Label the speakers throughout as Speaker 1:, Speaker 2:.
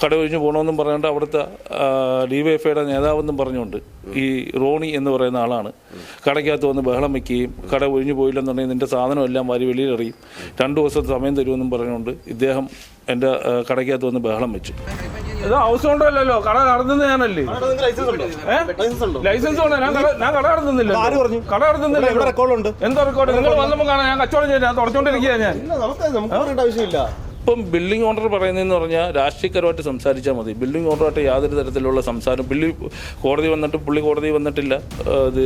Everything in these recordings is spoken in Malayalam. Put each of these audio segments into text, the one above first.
Speaker 1: കട ഒഴിഞ്ഞു പോകണമെന്നും പറഞ്ഞുകൊണ്ട് അവിടുത്തെ ഡി വൈ എഫ് ഐയുടെ നേതാവെന്നും പറഞ്ഞുകൊണ്ട് ഈ റോണി എന്ന് പറയുന്ന ആളാണ്. കടയ്ക്കകത്ത് വന്ന് ബഹളം വയ്ക്കുകയും കട ഒഴിഞ്ഞു പോയില്ലെന്നുണ്ടെങ്കിൽ നിന്റെ സാധനമെല്ലാം വാരി വെളിയിലെറിയും. രണ്ട് ദിവസത്തെ സമയം തരുമെന്നും പറഞ്ഞുകൊണ്ട് ഇദ്ദേഹം എന്റെ കടയ്ക്കകത്ത് വന്ന് ബഹളം വെച്ചു. ഇത് ഹൗസ് ഓണർ അല്ലല്ലോ. കട നടത്തുന്നത് ഞാനല്ലേ?
Speaker 2: ലൈസൻസ് ഉണ്ടോ? ലൈസൻസ് ഉണ്ടോ?
Speaker 1: ലൈസൻസ് ഉണ്ട്? ഞാൻ കട ഞാൻ കട നടത്തുന്നില്ല നടത്തുന്നില്ല
Speaker 2: റെക്കോർഡ് ഉണ്ട്.
Speaker 1: എന്താ റെക്കോർഡ് നിങ്ങൾ വന്നപ്പോൾ കാണാൻ ഞാൻ കച്ചവടം ചെയ്യാൻ ഞാൻ തുടച്ചോണ്ടിരിക്കുക ഞാൻ.
Speaker 2: ഇല്ല നമുക്ക് നമുക്ക് പറയേണ്ട ആവശ്യമില്ല.
Speaker 1: ഇപ്പം ബിൽഡിംഗ് ഓണർ പറയുന്നതെന്ന് പറഞ്ഞാൽ രാഷ്ട്രീയക്കാരുമായിട്ട് സംസാരിച്ചാൽ മതി. ബിൽഡിംഗ് ഓണറുമായിട്ട് യാതൊരു തരത്തിലുള്ള സംസാരം പുള്ളി കോടതി വന്നിട്ട് പുള്ളി കോടതി വന്നിട്ടില്ല. ഇത്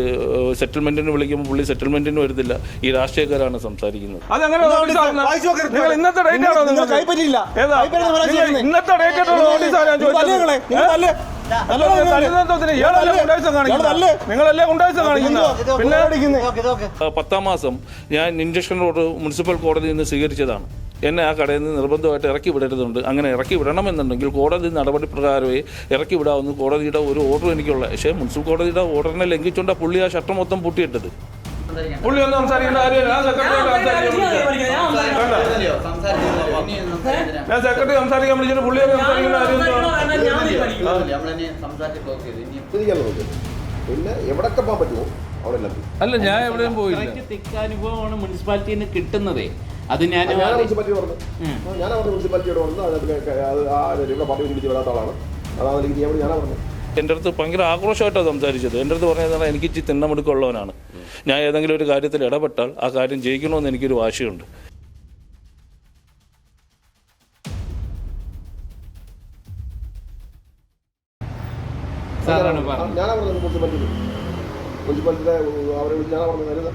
Speaker 1: സെറ്റിൽമെന്റിന് വിളിക്കുമ്പോൾ പുള്ളി സെറ്റിൽമെന്റിന് വരുന്നില്ല. ഈ രാഷ്ട്രീയക്കാരാണ് സംസാരിക്കുന്നത്. ഇന്നത്തെ ഡേറ്റ് നോട്ടീസാണ് ഞാൻ ചോദിച്ചത്. പത്താം മാസം ഞാൻ ഇഞ്ചക്ഷൻ റോഡ് മുനിസിപ്പൽ കോടതിയിൽ നിന്ന് സ്വീകരിച്ചതാണ്. എന്നെ ആ കടയിൽ നിന്ന് നിർബന്ധമായിട്ട് ഇറക്കി വിടരുതുണ്ട്. അങ്ങനെ ഇറക്കി വിടണമെന്നുണ്ടെങ്കിൽ കോടതി നടപടി പ്രകാരമേ ഇറക്കി വിടാവുന്ന. കോടതിയുടെ ഒരു ഓർഡർ എനിക്കുള്ള. പക്ഷേ മുനിസിപ്പൽ കോടതിയുടെ ഓർഡറിനെ ലംഘിച്ചുകൊണ്ട് പുള്ളി ആ ഷട്ടർ മൊത്തം പൂട്ടിയിട്ടത്. പുള്ളി ഒന്നും സംസാരിക്കേണ്ട കാര്യമില്ല. ഞാൻ സെക്രട്ടറി ഞാൻ സെക്രട്ടറി സംസാരിക്കാൻ വിളിച്ചിട്ട് പുള്ളി സംസാരിക്കേണ്ട കാര്യം
Speaker 3: തിരിക്കാൻ നോക്ക് പിന്നെ എവിടൊക്കെ പോകാൻ പറ്റുമോ.
Speaker 1: അല്ല ഞാൻ എവിടെയും പോയില്ല.
Speaker 4: തിക്ക അനുഭവമാണ് മുനിസിപ്പാലിറ്റിയിൽ നിന്ന് കിട്ടുന്നതേ. അത് ഞാൻ
Speaker 3: മുനിസിപ്പാലിറ്റി പറഞ്ഞു മുനിസിപ്പാലിറ്റിയോട് പറഞ്ഞു അത് ആ ഇവിടെ പാർട്ടി പിടിച്ച് വരാത്ത ആളാണ്. അതാണ് എനിക്ക് ചെയ്യാൻ വേണ്ടി പറഞ്ഞു
Speaker 1: എന്റെ അടുത്ത് ഭയങ്കര ആക്രോശമായിട്ടാണ് സംസാരിച്ചത്. എന്റെ അടുത്ത് പറഞ്ഞത് എനിക്ക് ഇച്ചിരി തിണ്ണമെടുക്കുള്ളവനാണ്. ഞാൻ ഏതെങ്കിലും ഒരു കാര്യത്തിൽ ഇടപെട്ടാൽ ആ കാര്യം ജയിക്കണമെന്ന് എനിക്കൊരു വാശിയുണ്ട്.
Speaker 4: സാറാണ്
Speaker 3: ആ,
Speaker 4: പറഞ്ഞത്.
Speaker 3: ഞാനാ പറഞ്ഞത് മുനിസിപ്പാലിറ്റി മുനിസിപ്പാലിറ്റിയുടെ അവരെ വിളിച്ച് പറഞ്ഞത് വരുന്നത്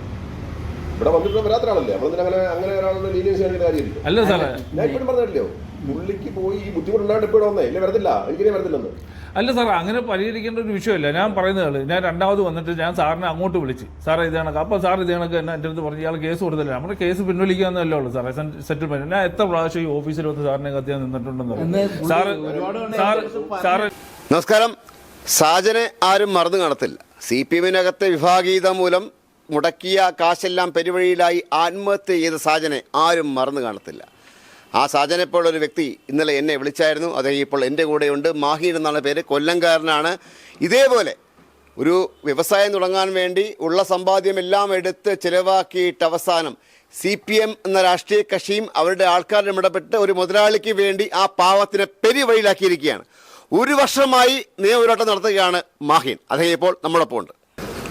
Speaker 3: ഇവിടെ വന്നിട്ട് വരാത്ത ആളല്ലേ നമ്മളെന്തിനാ അങ്ങനെ അങ്ങനെ ഒരാളുടെ ലീനിയൻസ് ചെയ്യേണ്ട കാര്യമില്ല.
Speaker 1: അല്ല സാറേ.
Speaker 3: ഞാൻ ഇപ്പോഴും പറഞ്ഞില്ലയോ പുള്ളിക്ക് പോയി ഈ ബുദ്ധിമുട്ടുണ്ടായിട്ട് ഇപ്പോഴും വന്നേ. ഇല്ല വരത്തില്ല. എനിക്കിനെ വരത്തില്ലെന്ന്.
Speaker 1: അല്ല സാർ അങ്ങനെ പരിഹരിക്കേണ്ട ഒരു വിഷയമല്ല. ഞാൻ പറയുന്നത് ഞാൻ രണ്ടാമത് വന്നിട്ട് ഞാൻ സാറിനെ അങ്ങോട്ട് വിളിച്ച്. സാറേ ഇത് കണക്ക്. അപ്പോൾ സാർ ഇത് കണക്ക് എന്നെ എന്റെ അടുത്ത് പറഞ്ഞു ഇയാൾ കേസ് കൊടുത്തില്ല നമ്മുടെ കേസ് പിൻവലിക്കുക എന്നല്ലേ ഉള്ളൂ സാറേ സെറ്റിൽമെന്റ്. ഞാൻ എത്ര പ്രാവശ്യം ഈ ഓഫീസിൽ വന്ന് സാറിനെ കത്തിയാൻ നിന്നിട്ടുണ്ടെന്ന് സാറ് സാറ് സാറ്
Speaker 5: നമസ്കാരം. സാജനെ ആരും മറന്നു കാണത്തില്ല. സി പി എമ്മിനകത്തെ വിഭാഗീയത മൂലം മുടക്കിയ കാശെല്ലാം പെരുവഴിയിലായി ആത്മഹത്യ ചെയ്ത സാജനെ ആരും മറന്നു കാണത്തില്ല. ആ സാജനെ പോലൊരു വ്യക്തി ഇന്നലെ എന്നെ വിളിച്ചായിരുന്നു. അദ്ദേഹം ഇപ്പോൾ എന്റെ കൂടെയുണ്ട്. മാഹീർ എന്നാണ് പേര്. കൊല്ലംകാരനാണ്. ഇതേപോലെ ഒരു വ്യവസായം തുടങ്ങാൻ വേണ്ടി ഉള്ള സമ്പാദ്യമെല്ലാം എടുത്ത് ചിലവാക്കിയിട്ട് അവസാനം സി പി എം എന്ന രാഷ്ട്രീയ കക്ഷിയും അവരുടെ ആൾക്കാരും ഇടപെട്ട് ഒരു മുതലാളിക്ക് വേണ്ടി ആ പാവത്തിനെ പെരുവഴിയിലാക്കിയിരിക്കുകയാണ്. ഒരു വർഷമായി നിയമപോരാട്ടം നടത്തുകയാണ് മാഹീൻ. അദ്ദേഹം ഇപ്പോൾ നമ്മളൊപ്പം ഉണ്ട്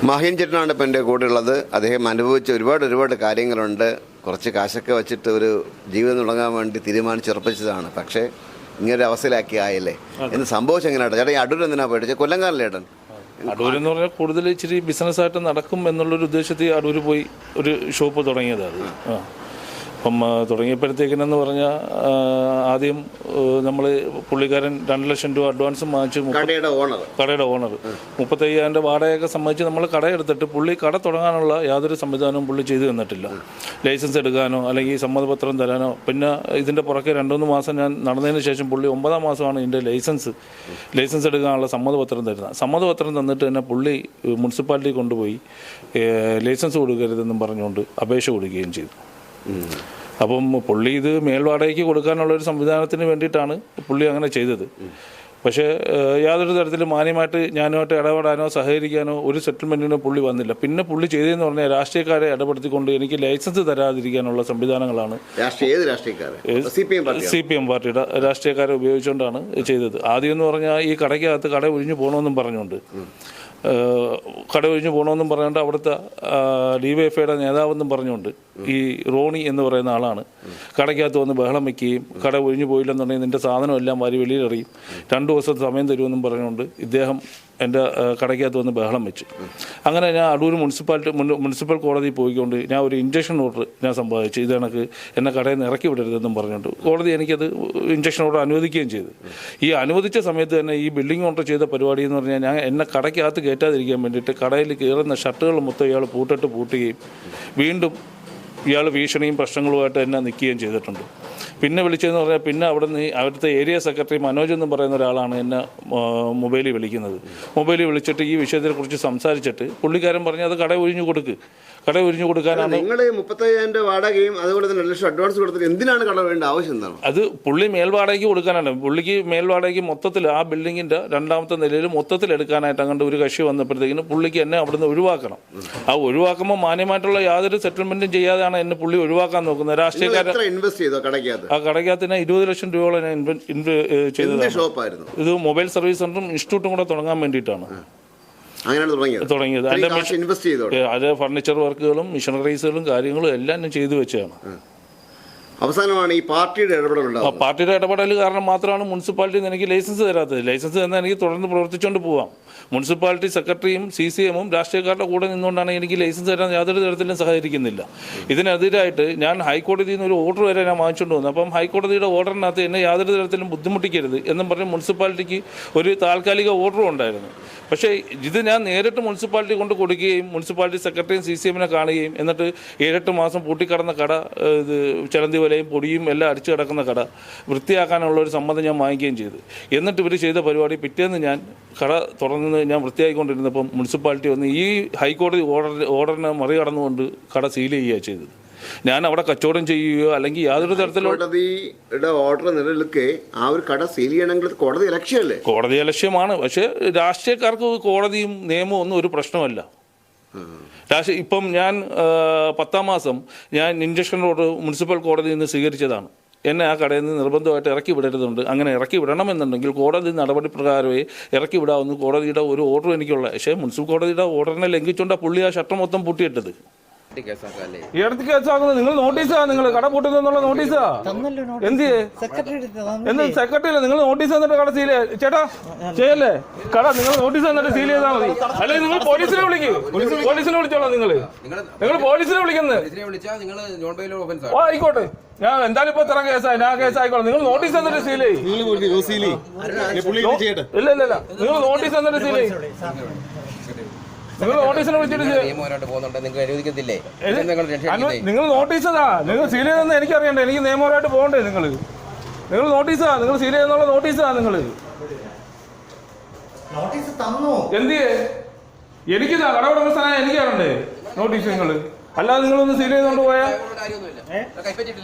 Speaker 5: മാഹീൻ ചേട്ടനാണ് ഇപ്പം എന്റെ കൂടെ ഉള്ളത് അദ്ദേഹം അനുഭവിച്ച ഒരുപാട് ഒരുപാട് കാര്യങ്ങളുണ്ട്. കുറച്ച് കാശൊക്കെ വെച്ചിട്ട് ഒരു ജീവിതം തുടങ്ങാൻ വേണ്ടി തീരുമാനിച്ചുറപ്പിച്ചതാണ്. പക്ഷേ ഇങ്ങനൊരു അവസ്ഥയിലാക്കി ആയല്ലേ എന്ന് സംഭവിച്ചു എങ്ങനെയാണ് ചേട്ടാ ഈ അടൂർ എന്തിനാ പോയിട്ട് കൊല്ലങ്കാരല്ലേ ചേട്ടൻ
Speaker 1: അടൂർ എന്ന് പറഞ്ഞാൽ കൂടുതൽ ഇച്ചിരി ബിസിനസ്സായിട്ട് നടക്കും എന്നുള്ളൊരു ഉദ്ദേശത്തിൽ അടൂർ പോയി ഒരു ഷോപ്പ് തുടങ്ങിയത് അത്. ആ. അപ്പം തുടങ്ങിയപ്പോഴത്തേക്കിനെന്ന് പറഞ്ഞാൽ ആദ്യം നമ്മൾ പുള്ളിക്കാരൻ രണ്ട് ലക്ഷം രൂപ അഡ്വാൻസും വാങ്ങിച്ചു
Speaker 5: കടയുടെ ഓണർ.
Speaker 1: കടയുടെ ഓണർ. മുപ്പത്തയ്യായിരം രൂപ വാടകയൊക്കെ സംബന്ധിച്ച് നമ്മൾ കട എടുത്തിട്ട് പുള്ളി കട തുടങ്ങാനുള്ള യാതൊരു സംവിധാനവും പുള്ളി ചെയ്തു തന്നിട്ടില്ല. ലൈസൻസ് എടുക്കാനോ അല്ലെങ്കിൽ സമ്മതപത്രം തരാനോ. പിന്നെ ഇതിന്റെ പുറകെ രണ്ടുമൂന്ന് മാസം ഞാൻ നടന്നതിന് ശേഷം പുള്ളി ഒമ്പതാം മാസമാണ് ഇതിന്റെ ലൈസൻസ്. ലൈസൻസ് എടുക്കാനുള്ള സമ്മതപത്രം തരുന്നത്. സമ്മതപത്രം തന്നിട്ട് തന്നെ പുള്ളി മുനിസിപ്പാലിറ്റി കൊണ്ടുപോയി ലൈസൻസ് കൊടുക്കരുതെന്നും പറഞ്ഞുകൊണ്ട് അപേക്ഷ കൊടുക്കുകയും ചെയ്തു. അപ്പം പുള്ളി ഇത് മേൽവാടകയ്ക്ക് കൊടുക്കാനുള്ള ഒരു സംവിധാനത്തിന് വേണ്ടിയിട്ടാണ് പുള്ളി അങ്ങനെ ചെയ്തത്. പക്ഷേ യാതൊരു തരത്തിലും മാന്യമായിട്ട് ഞാനുമായിട്ട് ഇടപെടാനോ സഹകരിക്കാനോ ഒരു സെറ്റിൽമെന്റിനോ പുള്ളി വന്നില്ല. പിന്നെ പുള്ളി ചെയ്തതെന്ന് പറഞ്ഞാൽ രാഷ്ട്രീയക്കാരെ ഇടപെടുത്തിക്കൊണ്ട് എനിക്ക് ലൈസൻസ് തരാതിരിക്കാനുള്ള സംവിധാനങ്ങളാണ്.
Speaker 5: സി പി എം
Speaker 1: പാർട്ടിയുടെ രാഷ്ട്രീയക്കാരെ ഉപയോഗിച്ചുകൊണ്ടാണ് ചെയ്തത്. ആദ്യം എന്ന് പറഞ്ഞാൽ ഈ കടയ്ക്കകത്ത് കട ഒഴിഞ്ഞു പോകണമെന്നും പറഞ്ഞുകൊണ്ട്. ഏഹ്, കട ഒഴിഞ്ഞു പോകണമെന്നും പറഞ്ഞുകൊണ്ട് അവിടുത്തെ ഡി വൈ എഫ് ഐയുടെ നേതാവെന്നും പറഞ്ഞുകൊണ്ട് ഈ റോണി എന്ന് പറയുന്ന ആളാണ്. കടയ്ക്കകത്ത് വന്ന് ബഹളം വയ്ക്കുകയും കട ഒഴിഞ്ഞു പോയില്ലെന്നുണ്ടെങ്കിൽ നിന്റെ സാധനം എല്ലാം വാരി വെളിയിലെറിയും. രണ്ട് ദിവസം സമയം തരുമെന്നും പറഞ്ഞുകൊണ്ട് ഇദ്ദേഹം എന്റെ കടയ്ക്കകത്ത് വന്ന് ബഹളം വെച്ചു. അങ്ങനെ ഞാൻ അടൂർ മുനിസിപ്പാലിറ്റി മുനിസിപ്പൽ കോടതിയിൽ പോയിക്കൊണ്ട് ഞാൻ ഒരു ഇഞ്ചക്ഷൻ ഓർഡർ ഞാൻ സമ്പാദിച്ചു. ഇത് കണക്ക് എന്നെ കടയിൽ നിന്ന് ഇറക്കി വിടരുതെന്നും പറഞ്ഞുകൊണ്ട് കോടതി എനിക്കത് ഇഞ്ചക്ഷൻ ഓർഡർ അനുവദിക്കുകയും ചെയ്തു. ഈ അനുവദിച്ച സമയത്ത് തന്നെ ഈ ബിൽഡിംഗ് ഓർഡർ ചെയ്ത പരിപാടി എന്ന് പറഞ്ഞാൽ ഞാൻ എന്നെ കടയ്ക്കകത്ത് കയറ്റാതിരിക്കാൻ വേണ്ടിയിട്ട് കടയിൽ കയറുന്ന ഷർട്ടുകൾ മൊത്തം ഇയാൾ പൂട്ടിട്ട് പൂട്ടുകയും വീണ്ടും ഇയാൾ ഭീഷണിയും പ്രശ്നങ്ങളുമായിട്ട് തന്നെ നിൽക്കുകയും ചെയ്തിട്ടുണ്ട്. പിന്നെ വിളിച്ചതെന്ന് പറഞ്ഞാൽ പിന്നെ അവിടെ നിന്ന് അവിടുത്തെ ഏരിയ സെക്രട്ടറി മനോജ് എന്ന് പറയുന്ന ഒരാളാണ് എന്നെ മൊബൈലിൽ വിളിക്കുന്നത്. മൊബൈലിൽ വിളിച്ചിട്ട് ഈ വിഷയത്തെക്കുറിച്ച് സംസാരിച്ചിട്ട് പുള്ളിക്കാരൻ പറഞ്ഞു അത് കട ഒഴിഞ്ഞു കൊടുക്ക്. കട ഒഴിഞ്ഞു കൊടുക്കാനാണ്
Speaker 5: നിങ്ങൾ മുപ്പത്തയ്യായിരം രൂപ വാടകയും അതുപോലെ തന്നെ ലക്ഷം അഡ്വാൻസ് കൊടുത്തിട്ട് എന്തിനാണ് കട വേണ്ട ആവശ്യം എന്താണ്?
Speaker 1: അത് പുള്ളി മേൽവാടകയ്ക്ക് കൊടുക്കാനാണ്. പുള്ളിക്ക് മേൽവാടകയ്ക്ക് മൊത്തത്തിൽ ആ ബിൽഡിങ്ങിന്റെ രണ്ടാമത്തെ നിലയിൽ മൊത്തത്തിൽ എടുക്കാനായിട്ട് അങ്ങോട്ട് ഒരു കക്ഷി വന്നപ്പോഴത്തേക്കിനും പുള്ളിക്ക് എന്നെ അവിടുന്ന് ഒഴിവാക്കണം. ആ ഒഴിവാക്കുമ്പോൾ മാന്യമായിട്ടുള്ള യാതൊരു സെറ്റിൽമെന്റും ചെയ്യാതെയാണ് എന്നെ പുള്ളി ഒഴിവാക്കാൻ നോക്കുന്നത്.
Speaker 5: രാഷ്ട്രീയക്കാരെ ഇൻവെസ്റ്റ് ചെയ്തോ കടയ്ക്കകത്ത്?
Speaker 1: ആ കടയ്ക്കകത്ത് ഇരുപത് ലക്ഷം രൂപയോളം ഞാൻ
Speaker 5: ഷോപ്പായിരുന്നു
Speaker 1: ഇത് മൊബൈൽ സർവീസ് സെന്ററും ഇൻസ്റ്റിറ്റ്യൂട്ടും കൂടെ തുടങ്ങാൻ വേണ്ടിയിട്ടാണ്.
Speaker 5: അങ്ങനെയാണ് തുടങ്ങിയത്. ഇൻവെസ്റ്റ്
Speaker 1: അത് ഫർണിച്ചർ വർക്കുകളും മിഷനറീസുകളും കാര്യങ്ങളും എല്ലാം ഞാൻ ചെയ്തു വെച്ചതാണ്.
Speaker 5: അവസാനമാണ് ഈ പാർട്ടിയുടെ
Speaker 1: ആ
Speaker 5: ഇടപെടലുണ്ടാവുന്നത്
Speaker 1: പാർട്ടിയുടെ ഇടപെടൽ കാരണം മാത്രമാണ് മുനിസിപ്പാലിറ്റി എനിക്ക് ലൈസൻസ് തരാത്തത്. ലൈസൻസ് തന്നാൽ എനിക്ക് തുടർന്ന് പ്രവർത്തിച്ചുകൊണ്ട് പോവാം. മുനിസിപ്പാലിറ്റി സെക്രട്ടറിയും സി സി എമ്മും രാഷ്ട്രീയക്കാരുടെ കൂടെ നിന്നുകൊണ്ടാണ് എനിക്ക് ലൈസൻസ് തരാൻ യാതൊരു തരത്തിലും സഹകരിക്കുന്നില്ല. ഇതിനെതിരായിട്ട് ഞാൻ ഹൈക്കോടതിയിൽ നിന്ന് ഒരു ഓർഡർ വരെ ഞാൻ വാങ്ങിച്ചുകൊണ്ട് വന്നു. അപ്പം ഹൈക്കോടതിയുടെ ഓർഡറിനകത്ത് എന്നെ യാതൊരു തരത്തിലും ബുദ്ധിമുട്ടിക്കരുത് എന്നും പറഞ്ഞ് മുനിസിപ്പാലിറ്റിക്ക് ഒരു താൽക്കാലിക ഓർഡറും ഉണ്ടായിരുന്നു. പക്ഷേ ഇത് ഞാൻ നേരിട്ട് മുനിസിപ്പാലിറ്റി കൊണ്ട് കൊടുക്കുകയും മുനിസിപ്പാലിറ്റി സെക്രട്ടറിയും സി സി എമ്മിനെ കാണുകയും എന്നിട്ട് ഏഴെട്ട് മാസം പൂട്ടിക്കിടന്ന കട ഇത് ചലന്തി വലയും പൊടിയും എല്ലാം അടിച്ചു കിടക്കുന്ന കട വൃത്തിയാക്കാനുള്ള ഒരു സമ്മതം ഞാൻ വാങ്ങിക്കുകയും ചെയ്തു. എന്നിട്ട് ഇവർ ചെയ്ത പരിപാടി പിറ്റേന്ന് ഞാൻ കട തുറന്ന് ഞാൻ വൃത്തിയായിക്കൊണ്ടിരുന്നപ്പം മുനിസിപ്പാലിറ്റി വന്ന് ഈ ഹൈക്കോടതി ഓർഡർ ഓർഡറിനെ മറികടന്നുകൊണ്ട് കട സീൽ ചെയ്യുകയാണ് ചെയ്തത്. ഞാൻ അവിടെ കച്ചവടം ചെയ്യുകയോ അല്ലെങ്കിൽ യാതൊരു തരത്തിലുള്ള
Speaker 5: ഓർഡർ നിലനിൽക്കെ ആ ഒരു കട സീൽ ചെയ്യണമെങ്കിൽ കോടതി ലക്ഷ്യമല്ലേ
Speaker 1: കോടതി ലക്ഷ്യമാണ് പക്ഷേ രാഷ്ട്രീയക്കാർക്ക് കോടതിയും നിയമവും ഒന്നും ഒരു പ്രശ്നമല്ല. രാഷ്ട്രീയ ഇപ്പം ഞാൻ പത്താം മാസം ഞാൻ ഇഞ്ചക്ഷൻ റോഡ് മുനിസിപ്പൽ കോടതിയിൽ നിന്ന് സ്വീകരിച്ചതാണ്. എന്നെ ആ കടയിൽ നിന്ന് നിർബന്ധമായിട്ട് ഇറക്കി വിടരുതുണ്ട്. അങ്ങനെ ഇറക്കി വിടണമെന്നുണ്ടെങ്കിൽ കോടതി നടപടി പ്രകാരമേ ഇറക്കി വിടാവുന്ന. കോടതിയുടെ ഒരു ഓർഡർ എനിക്കുള്ള പക്ഷേ മുനിസിപ്പൽ കോടതിയുടെ ഓർഡറിനെ ലംഘിച്ചുകൊണ്ട് പുള്ളി ആ ഷട്ടർ മൊത്തം പൂട്ടിയിട്ടത്. ഈ അടുത്ത് കേസാക്കുന്നത് നിങ്ങൾ നോട്ടീസാ? നിങ്ങൾ കട പൂട്ടുന്നുള്ള നോട്ടീസാ? എന്ത്? എന്ത് സെക്രട്ടറി നിങ്ങൾ നോട്ടീസ് തന്നിട്ട് കട സീൽ ചേട്ടാ ചെയ്യല്ലേ? കട നിങ്ങൾ നോട്ടീസ് തന്നിട്ട് സീൽ ചെയ്താൽ മതി. അല്ലെങ്കിൽ നിങ്ങൾ പോലീസിനെ വിളിക്കും. പോലീസിനെ വിളിച്ചോളാം നിങ്ങൾ നിങ്ങൾ പോലീസിനെ വിളിക്കുന്നത്. ഓ ആയിക്കോട്ടെ. ഞാൻ എന്തായാലും ഇപ്പൊ ഇത്ര കേസായി. ഞാൻ കേസായിക്കോളാം. നിങ്ങൾ നോട്ടീസ് തന്നിട്ട് സീൽ ഇല്ല ഇല്ല ഇല്ല നിങ്ങൾ നോട്ടീസ് തന്നിട്ട് സീൽ ചെയ്യും. നിങ്ങൾ നോട്ടീസാ വിളിച്ചിട്ട്
Speaker 6: പോകുന്നുണ്ട്. നിങ്ങൾക്ക് അനുവദിക്കത്തില്ലേ? നിങ്ങൾ
Speaker 1: നോട്ടീസ് താ നിങ്ങൾ സീൽ ചെയ്തെന്ന് എനിക്കറിയണ്ടേ? എനിക്ക് നിയമപരമായിട്ട് പോകണ്ടേ നിങ്ങൾ നിങ്ങൾ നോട്ടീസാ നിങ്ങൾ സീൽ ചെയ്തെന്നുള്ള നോട്ടീസാ നിങ്ങൾ
Speaker 7: നോട്ടീസ് തന്നു.
Speaker 1: എന്ത് എനിക്ക് കട ഉടമസ്ഥനായ എനിക്ക് തരണ്ടേ നോട്ടീസ് നിങ്ങൾ അല്ലാതെ നിങ്ങളൊന്ന് സീൽ ചെയ്തുകൊണ്ട് പോയാൽ.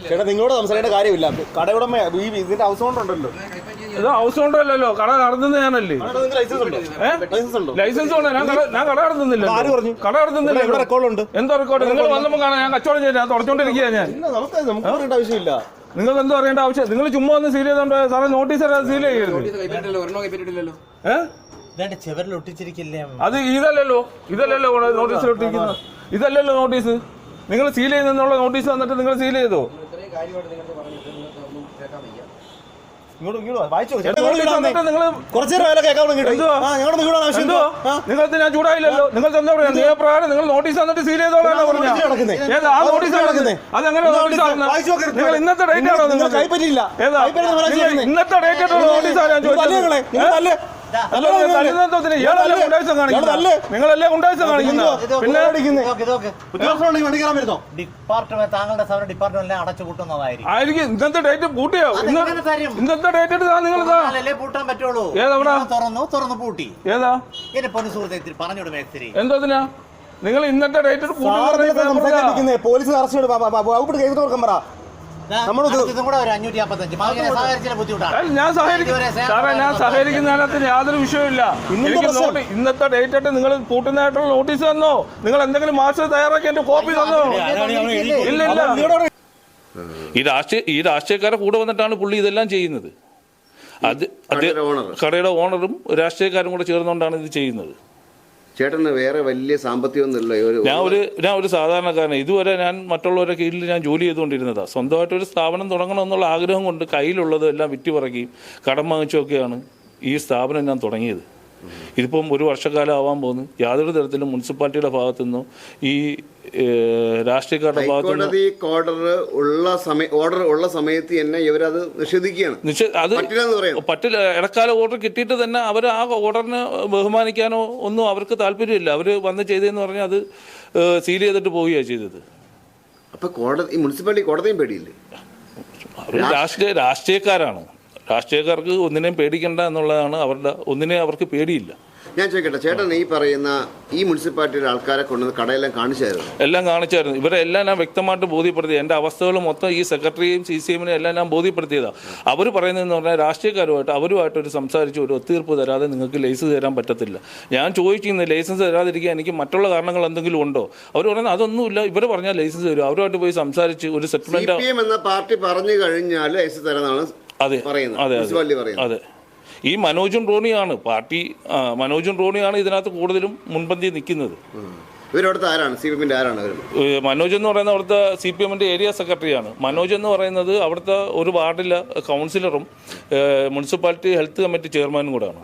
Speaker 2: ചേട്ടാ നിങ്ങളോട് സംസാരിക്കേണ്ട കാര്യമില്ല. കടയുടമ ഈ ഇതിന്റെ ഹൗസ് ഓണർ ഉണ്ടല്ലോ
Speaker 1: ഇത് ഹൗസ് ഓണർ അല്ലല്ലോ. കട നടത്തുന്ന ഞാനല്ലേ?
Speaker 2: ലൈസൻസ് ഉണ്ടോ? ലൈസൻസ് ഉണ്ടോ?
Speaker 1: ഞാൻ കട ഞാൻ കട നടത്തുന്നില്ല? കട നടത്തുന്നില്ല.
Speaker 2: ഇവിടെ റെക്കോർഡുണ്ട്
Speaker 1: എന്തോ റെക്കോർഡ് നിങ്ങൾ വന്നപ്പോൾ കാണാൻ ഞാൻ കച്ചവടം ചെയ്യാൻ ഞാൻ തുടച്ചോണ്ടിരിക്കുക ഞാൻ.
Speaker 2: ഇല്ല നമുക്ക് നമുക്ക് പറയേണ്ട ആവശ്യമില്ല.
Speaker 1: നിങ്ങൾക്ക് എന്തോ അറിയേണ്ട ആവശ്യം? നിങ്ങൾ ചുമ്മാ ഒന്ന് സീൽ ചെയ്തോണ്ട് സാറേ നോട്ടീസ് സീൽ ചെയ്യരുത്. അത് ഇതല്ലല്ലോ. ഇതല്ലല്ലോ നോട്ടീസ് ഒട്ടിക്കുന്നത്. ഇതല്ലല്ലോ നോട്ടീസ് നിങ്ങൾ സീൽ ചെയ്യുന്നുള്ള നോട്ടീസ് തന്നിട്ട് നിങ്ങൾ സീൽ ചെയ്തോ?
Speaker 6: ഇത്രയും കാര്യമായിട്ട് നിങ്ങൾക്ക് പറഞ്ഞു നിങ്ങൾക്ക് കേൾക്കാൻ വയ്യ.
Speaker 2: ഇങ്ങോട്ട് ഇങ്ങോട്ട് വായിച്ചു
Speaker 1: നോട്ടീസ് നിങ്ങൾ
Speaker 2: കുറച്ചു നേരം കേൾക്കാൻ ഞങ്ങളുടെ വീടാണ് ആവശ്യം
Speaker 1: എന്തോ ഞാൻ ചൂടായില്ലല്ലോ? നിങ്ങൾ എന്താ പറയാ? നിയമപ്രകാരം നിങ്ങൾ നോട്ടീസ് തന്നിട്ട് സീൽ ചെയ്തോളാണ് പറഞ്ഞത്.
Speaker 2: നോട്ടീസ്
Speaker 1: ആ നോട്ടീസ്. അതെങ്ങനെ നോട്ടീസ്
Speaker 2: നോട്ടീസ്?
Speaker 1: നിങ്ങൾ ഇന്നത്തെ ഡേറ്റ് ആണോ
Speaker 2: നിങ്ങൾ കൈപ്പറ്റിയില്ല.
Speaker 1: നിങ്ങൾ. ഇന്നത്തെ ഡേറ്റ് ആയിട്ടുള്ള നോട്ടീസാണ് ഞാൻ
Speaker 2: നിങ്ങൾ
Speaker 1: നിങ്ങളല്ലേ ഗുണ്ടായിസം കാണിക്കുന്നത് പിന്നെ
Speaker 7: ഡിപ്പാർട്ട്മെന്റ് താങ്കളുടെ അടച്ചു കൂട്ടുന്നതായിരിക്കും
Speaker 1: ആയിരിക്കും. ഇന്നത്തെ ഡേറ്റ് പൂട്ടിയോ? ഇന്നത്തെ ഡേറ്റ് എടുത്താ നിങ്ങൾ
Speaker 7: പൂട്ടാൻ പറ്റുള്ളൂ? തുറന്നു തുറന്നു പൂട്ടി.
Speaker 1: ഏതാ?
Speaker 7: എന്റെ പൊന്നു സുഹൃത്തെ പറഞ്ഞോട് മേസ്തിരി.
Speaker 1: എന്തോതിനാ നിങ്ങൾ ഇന്നത്തെ ഡേറ്റ്
Speaker 2: പോലീസ് അറസ്റ്റ് വകുപ്പിട്ട് കേസ് തുറക്കാൻ പറ.
Speaker 1: ഞാൻ സാറേ ഞാൻ സഹകരിക്കുന്നതിനകത്ത് യാതൊരു വിഷയമില്ല
Speaker 2: ഇന്നത്തെ
Speaker 1: എനിക്ക് ഇന്നത്തെ ഡേറ്റ് ആയിട്ട് നിങ്ങൾ കൂട്ടുന്നതായിട്ടുള്ള നോട്ടീസ് തന്നോ? നിങ്ങൾ എന്തെങ്കിലും മാസ്റ്റർ തയ്യാറാക്കി എന്റെ കോപ്പി തന്നോ? ഇല്ല ഇല്ല. ഈ രാഷ്ട്രീയ ഈ രാഷ്ട്രീയക്കാരെ കൂടെ വന്നിട്ടാണ് പുള്ളി ഇതെല്ലാം ചെയ്യുന്നത്. അത്
Speaker 5: കടയുടെ
Speaker 1: ഓണറും രാഷ്ട്രീയക്കാരും കൂടെ ചേർന്നുകൊണ്ടാണ് ഇത് ചെയ്യുന്നത്.
Speaker 5: ചേട്ടന് വേറെ വലിയ സാമ്പത്തികമൊന്നുമില്ല ഒരു
Speaker 1: ഞാൻ ഒരു ഞാൻ ഒരു സാധാരണക്കാരൻ ഇതുവരെ ഞാൻ മറ്റുള്ളവരുടെ കീഴിൽ ഞാൻ ജോലി ചെയ്തുകൊണ്ടിരുന്നതാണ് സ്വന്തമായിട്ട് ഒരു സ്ഥാപനം തുടങ്ങണം എന്നുള്ള ആഗ്രഹം കൊണ്ട് കയ്യിലുള്ളത് എല്ലാം വിറ്റുപറക്കി കടം വാങ്ങിച്ചൊക്കെയാണ് ഈ സ്ഥാപനം ഞാൻ തുടങ്ങിയത്. ഇതിപ്പം ഒരു വർഷക്കാലം ആവാൻ പോകുന്നു. യാതൊരു തരത്തിലും മുനിസിപ്പാലിറ്റിയുടെ ഭാഗത്തു നിന്നോ ഈ രാഷ്ട്രീയക്കാരുടെ ഭാഗത്തു
Speaker 5: ഓർഡർ ഉള്ള സമയ ഓർഡർ ഉള്ള സമയത്ത് തന്നെ ഇവരത് നിഷേധിക്കുകയാണ്.
Speaker 1: അത്
Speaker 5: പറ്റില്ല
Speaker 1: ഇടക്കാല ഓർഡർ കിട്ടിയിട്ട് തന്നെ അവർ ആ ഓർഡറിനെ ബഹുമാനിക്കാനോ ഒന്നും അവർക്ക് താല്പര്യമില്ല. അവർ വന്ന് ചെയ്തതെന്ന് പറഞ്ഞാൽ അത് സീൽ ചെയ്തിട്ട് പോവുകയാണ് ചെയ്തത്.
Speaker 5: അപ്പൊ കോടതി മുനിസിപ്പാലിറ്റി കോടതിയും പേടിയില്ലേ?
Speaker 1: രാഷ്ട്രീയ രാഷ്ട്രീയക്കാരാണ്. രാഷ്ട്രീയക്കാർക്ക് ഒന്നിനെയും പേടിക്കണ്ട എന്നുള്ളതാണ് അവരുടെ ഒന്നിനെ അവർക്ക് പേടിയില്ല.
Speaker 5: ഞാൻ ചോദിക്കട്ടെ ചേട്ടൻ ഈ പറയുന്ന ഈ മുനിസിപ്പാലിറ്റിയുടെ ആൾക്കാരെ കൊണ്ടുവന്ന് കടയെല്ലാം കാണിച്ചായിരുന്നു?
Speaker 1: എല്ലാം കാണിച്ചായിരുന്നു. ഇവരെ എല്ലാം ഞാൻ വ്യക്തമായിട്ട് ബോധ്യപ്പെടുത്തി. എന്റെ അവസ്ഥകൾ മൊത്തം ഈ സെക്രട്ടറിയും സി സി എമ്മിനെ എല്ലാം ഞാൻ ബോധ്യപ്പെടുത്തിയതാണ് അവർ പറയുന്നതെന്ന് പറഞ്ഞാൽ രാഷ്ട്രീയക്കാരുമായിട്ട് അവരുമായിട്ട് ഒരു സംസാരിച്ച് ഒരു ഒത്തീർപ്പ് തരാതെ നിങ്ങൾക്ക് ലൈസൻസ് തരാൻ പറ്റത്തില്ല. ഞാൻ ചോദിക്കുന്നത് ലൈസൻസ് തരാതിരിക്കാൻ എനിക്ക് മറ്റുള്ള കാരണങ്ങൾ എന്തെങ്കിലും ഉണ്ടോ? അവർ പറയുന്നത് അതൊന്നുമില്ല. ഇവർ പറഞ്ഞാൽ ലൈസൻസ് തരും. അവരുമായിട്ട് പോയി സംസാരിച്ച് ഒരു സെറ്റിൽമെന്റ്
Speaker 5: എന്ന പാർട്ടി പറഞ്ഞു കഴിഞ്ഞാൽ ലൈസൻസ് തരാനാണ്
Speaker 1: അതെ അതെ അതെ.
Speaker 5: പറയുന്നത്.
Speaker 1: അതെ. ഈ മനോജും റോണിയാണ് പാർട്ടി മനോജും റോണിയാണ് ഇതിനകത്ത് കൂടുതലും മുൻപന്തി നിൽക്കുന്നത്.
Speaker 5: ഇവരവിടുത്തെ ആരാണ്? സി പി എമ്മിന്റെ ആരാണ് അവർ
Speaker 1: മനോജ് എന്ന് പറയുന്നത് അവിടുത്തെ സി പി എമ്മിന്റെ ഏരിയ സെക്രട്ടറിയാണ്. മനോജ് എന്ന് പറയുന്നത് അവിടുത്തെ ഒരു വാർഡിലെ കൗൺസിലറും മുനിസിപ്പാലിറ്റി ഹെൽത്ത് കമ്മിറ്റി ചെയർമാനും കൂടെയാണ്.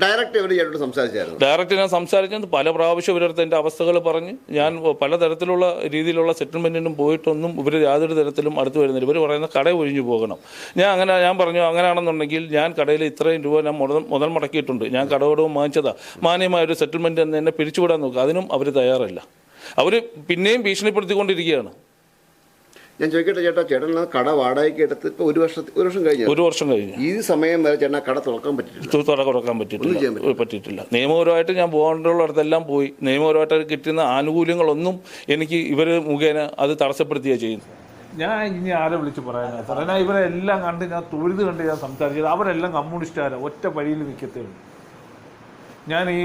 Speaker 5: ഡയറക്റ്റ് ഇവർ സംസാരിച്ചായിരുന്നു.
Speaker 1: ഡയറക്റ്റ് ഞാൻ സംസാരിച്ചത് പല പ്രാവശ്യം ഇവരടുത്ത് എന്റെ അവസ്ഥകൾ പറഞ്ഞ് ഞാൻ പലതരത്തിലുള്ള രീതിയിലുള്ള സെറ്റിൽമെന്റിനും പോയിട്ടൊന്നും ഇവർ യാതൊരു തരത്തിലും അടുത്ത് വരുന്നില്ല. ഇവർ പറയുന്ന കട ഒഴിഞ്ഞു പോകണം. ഞാൻ അങ്ങനെ ഞാൻ പറഞ്ഞു അങ്ങനെയാണെന്നുണ്ടെങ്കിൽ ഞാൻ കടയിൽ ഇത്രയും രൂപ ഞാൻ മുതൽ മുതൽ മുടക്കിയിട്ടുണ്ട്. ഞാൻ കടവടവും വാങ്ങിച്ചതാ. മാന്യമായ ഒരു സെറ്റിൽമെന്റ് എന്ന് എന്നെ പിരിച്ചുവിടാൻ നോക്കുക അതിനും അവർ തയ്യാറല്ല. അവർ പിന്നെയും ഭീഷണിപ്പെടുത്തിക്കൊണ്ടിരിക്കുകയാണ്.
Speaker 5: ഞാൻ ചോദിക്കട്ടെ ചേട്ടാ ചേട്ടൻ കട വാടകയ്ക്ക് എടുത്ത് ഇപ്പൊ ഒരു വർഷം ഒരു വർഷം കഴിഞ്ഞു?
Speaker 1: ഒരു വർഷം കഴിഞ്ഞു.
Speaker 5: ഈ സമയം വരെ ചേട്ടൻ കട തുറക്കാൻ പറ്റില്ല
Speaker 1: തുറ തുറക്കാൻ പറ്റിയിട്ടില്ല. പറ്റിയിട്ടില്ല. നിയമപരമായിട്ട് ഞാൻ പോകേണ്ടുള്ളിടത്തെല്ലാം പോയി. നിയമപരമായിട്ട് കിട്ടുന്ന ആനുകൂല്യങ്ങളൊന്നും എനിക്ക് ഇവർ മുഖേന അത് തടസ്സപ്പെടുത്തുകയാണ് ചെയ്യുന്നത്. ഞാൻ ഇനി ആരെ വിളിച്ച് പറയാനാ? സാറേ ഞാൻ ഇവരെ എല്ലാം കണ്ട് ഞാൻ തൊഴുത് കണ്ട് ഞാൻ സംസാരിച്ചത്. അവരെല്ലാം കമ്മ്യൂണിസ്റ്റുകാരാ ഒറ്റ വഴിയിൽ നിൽക്കത്തേ ഉള്ളൂ. ഞാൻ ഈ